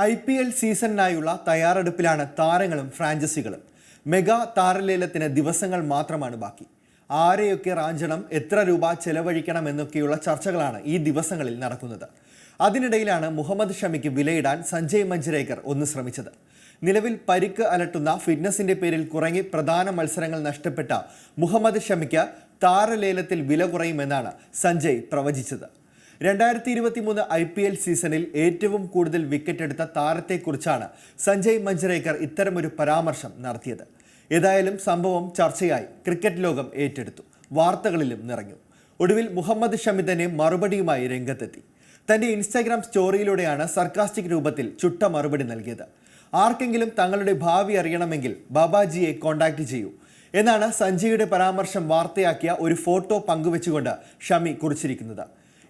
I P L സീസണിനായുള്ള തയ്യാറെടുപ്പിലാണ് താരങ്ങളും ഫ്രാഞ്ചൈസികളും. Mega താരലേലത്തിന് ദിവസങ്ങൾ മാത്രമാണ് ബാക്കി. ആരെയൊക്കെ റാഞ്ചണം എത്ര രൂപ ചെലവഴിക്കണം എന്നൊക്കെയുള്ള ചർച്ചകളാണ് ഈ ദിവസങ്ങളിൽ നടക്കുന്നത്. അതിനിടയിലാണ് മുഹമ്മദ് ഷമിക്ക് വിലയിടാൻ സഞ്ജയ് മഞ്ജരേക്കർ ഒന്ന് ശ്രമിച്ചത്. നിലവിൽ പരിക്ക് അലട്ടുന്ന ഫിറ്റ്നസിന്റെ പേരിൽ കുറങ്ങി പ്രധാന മത്സരങ്ങൾ നഷ്ടപ്പെട്ട മുഹമ്മദ് ഷമിക്ക് താരലേലത്തിൽ വില കുറയുമെന്നാണ് സഞ്ജയ് പ്രവചിച്ചത്. രണ്ടായിരത്തി ഇരുപത്തി മൂന്ന് ഐ പി എൽ സീസണിൽ ഏറ്റവും കൂടുതൽ വിക്കറ്റ് എടുത്ത താരത്തെക്കുറിച്ചാണ് സഞ്ജയ് മഞ്ജരേക്കർ ഇത്തരമൊരു പരാമർശം നടത്തിയത്. ഏതായാലും സംഭവം ചർച്ചയായി. ക്രിക്കറ്റ് ലോകം ഏറ്റെടുത്തു. വാർത്തകളിലും നിറഞ്ഞു. ഒടുവിൽ മുഹമ്മദ് ഷമി തന്നെ മറുപടിയുമായി രംഗത്തെത്തി. തന്റെ ഇൻസ്റ്റാഗ്രാം സ്റ്റോറിയിലൂടെയാണ് സർക്കാസ്റ്റിക് രൂപത്തിൽ ചുട്ട മറുപടി നൽകിയത്. ആർക്കെങ്കിലും തങ്ങളുടെ ഭാവി അറിയണമെങ്കിൽ ബാബാജിയെ കോൺടാക്ട് ചെയ്യൂ എന്നാണ് സഞ്ജയുടെ പരാമർശം വാർത്തയാക്കിയ ഒരു ഫോട്ടോ പങ്കുവെച്ചുകൊണ്ട് ഷമി കുറിച്ചിരിക്കുന്നത്.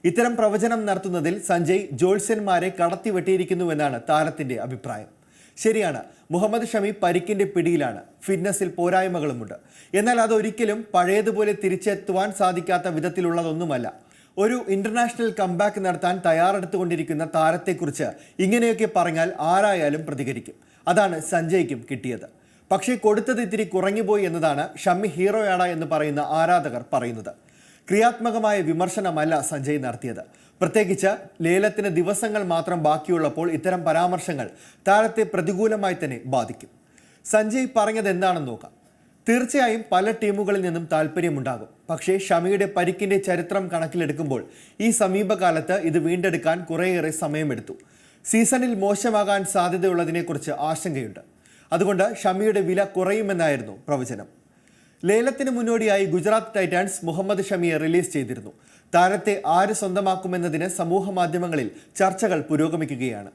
ഇത്തരം പ്രവചനം നടത്തുന്നതിൽ സഞ്ജയ് ജോത്സ്യന്മാരെ കടത്തിവെട്ടിയിരിക്കുന്നുവെന്നാണ് താരത്തിന്റെ അഭിപ്രായം. ശരിയാണ് മുഹമ്മദ് ഷമി പരിക്കിന്റെ പിടിയിലാണ്. ഫിറ്റ്നസിൽ പോരായ്മകളുമുണ്ട്. എന്നാൽ അതൊരിക്കലും പഴയതുപോലെ തിരിച്ചെത്തുവാൻ സാധിക്കാത്ത വിധത്തിലുള്ളതൊന്നുമല്ല. ഒരു ഇന്റർനാഷണൽ കംബാക്ക് നടത്താൻ തയ്യാറെടുത്തുകൊണ്ടിരിക്കുന്ന താരത്തെക്കുറിച്ച് ഇങ്ങനെയൊക്കെ പറഞ്ഞാൽ ആരായാലും പ്രതികരിക്കും. അതാണ് സഞ്ജയ്ക്കും കിട്ടിയത്. പക്ഷേ കൊടുത്തത് ഇത്തിരി കുറഞ്ഞുപോയി എന്നതാണ് ഷമ്മി ഹീറോയാണ് എന്ന് പറയുന്ന ആരാധകർ പറയുന്നത്. ക്രിയാത്മകമായ വിമർശനമല്ല സഞ്ജയ് നടത്തിയത്. പ്രത്യേകിച്ച് ലേലത്തിന് ദിവസങ്ങൾ മാത്രം ബാക്കിയുള്ളപ്പോൾ ഇത്തരം പരാമർശങ്ങൾ താരത്തെ പ്രതികൂലമായി തന്നെ ബാധിക്കും. സഞ്ജയ് പറഞ്ഞത് എന്താണെന്ന് നോക്കാം. തീർച്ചയായും പല ടീമുകളിൽ നിന്നും താല്പര്യമുണ്ടാകും. പക്ഷേ ഷമിയുടെ പരിക്കിന്റെ ചരിത്രം കണക്കിലെടുക്കുമ്പോൾ ഈ സമീപകാലത്ത് ഇത് വീണ്ടെടുക്കാൻ കുറേയേറെ സമയമെടുത്തു. സീസണിൽ മോശമാകാൻ സാധ്യതയുള്ളതിനെക്കുറിച്ച് ആശങ്കയുണ്ട്. അതുകൊണ്ട് ഷമിയുടെ വില കുറയുമെന്നായിരുന്നു പ്രവചനം. ലേലത്തിന് മുന്നോടിയായി ഗുജറാത്ത് ടൈറ്റാൻസ് മുഹമ്മദ് ഷമിയെ റിലീസ് ചെയ്തിരുന്നു. താരത്തെ ആര് സ്വന്തമാക്കുമെന്നതിന് സമൂഹ മാധ്യമങ്ങളിൽ ചർച്ചകൾ പുരോഗമിക്കുകയാണ്.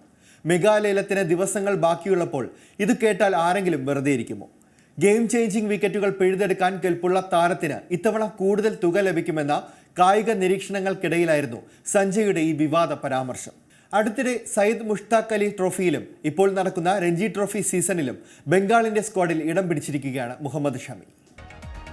മെഗാ ലേലത്തിന് ദിവസങ്ങൾ ബാക്കിയുള്ളപ്പോൾ ഇത് കേട്ടാൽ ആരെങ്കിലും വെറുതെ ഇരിക്കുമോ? ഗെയിം ചേഞ്ചിങ് വിക്കറ്റുകൾ പിഴുതെടുക്കാൻ കെൽപ്പുള്ള താരത്തിന് ഇത്തവണ കൂടുതൽ തുക ലഭിക്കുമെന്ന കായിക നിരീക്ഷണങ്ങൾക്കിടയിലായിരുന്നു സഞ്ജയുടെ ഈ വിവാദ പരാമർശം. അടുത്തിടെ സയ്യിദ് മുഷ്താഖ് അലി ട്രോഫിയിലും ഇപ്പോൾ നടക്കുന്ന രഞ്ജി ട്രോഫി സീസണിലും ബംഗാളിന്റെ സ്ക്വാഡിൽ ഇടം പിടിച്ചിരിക്കുകയാണ് മുഹമ്മദ് ഷമി.